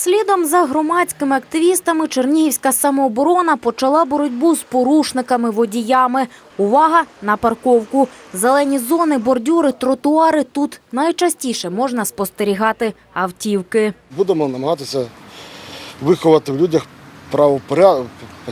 Слідом за громадськими активістами Чернігівська самооборона почала боротьбу з порушниками-водіями. Увага на парковку. Зелені зони, бордюри, тротуари – тут найчастіше можна спостерігати автівки. Будемо намагатися виховати в людях правопоряд...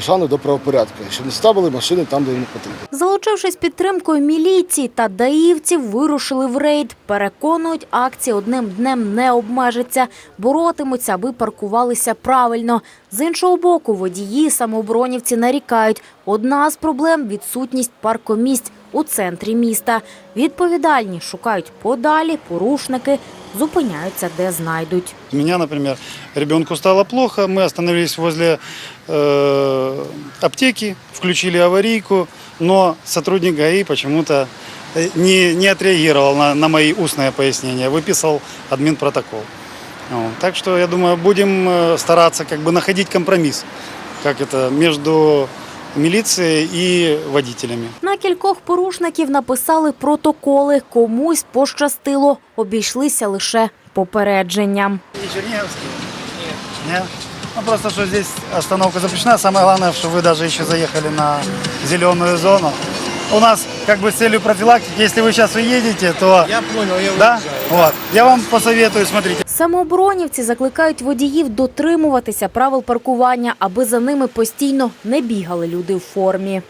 шану до правопорядку, щоб не ставили машини там, де їм потрібно. Залучившись підтримкою міліції та даївців, вирушили в рейд. Переконують, акція одним днем не обмежиться. Боротимуться, аби паркувалися правильно. З іншого боку, водії самооборонівці нарікають. Одна з проблем – відсутність паркомісць у центрі міста. Відповідальні шукають подалі, порушники зупиняються, де знайдуть. У меня, например, ребенку стало плохо, мы остановились возле э, аптеки, включили аварийку, но сотрудник ГАИ почему-то э, не, не отреагировал на, на мои устные пояснения, выписал админпротокол. Вот. Так что, я думаю, будем э, стараться как бы находить компромисс, как это, между милицией і водителями. На кількох порушників написали протоколи. Комусь пощастило. Обійшлися лише попередженням. Нет? Ну, просто, що здесь остановка запрещена. Самое главное, що ви даже ще заїхали на зелену зону. У нас как бы с целью профилактики, если вы сейчас уедете, то... Я понял, я Да? Вот. Я вам посоветую, смотрите. Самооборонівці закликають водіїв дотримуватися правил паркування, аби за ними постійно не бігали люди в формі.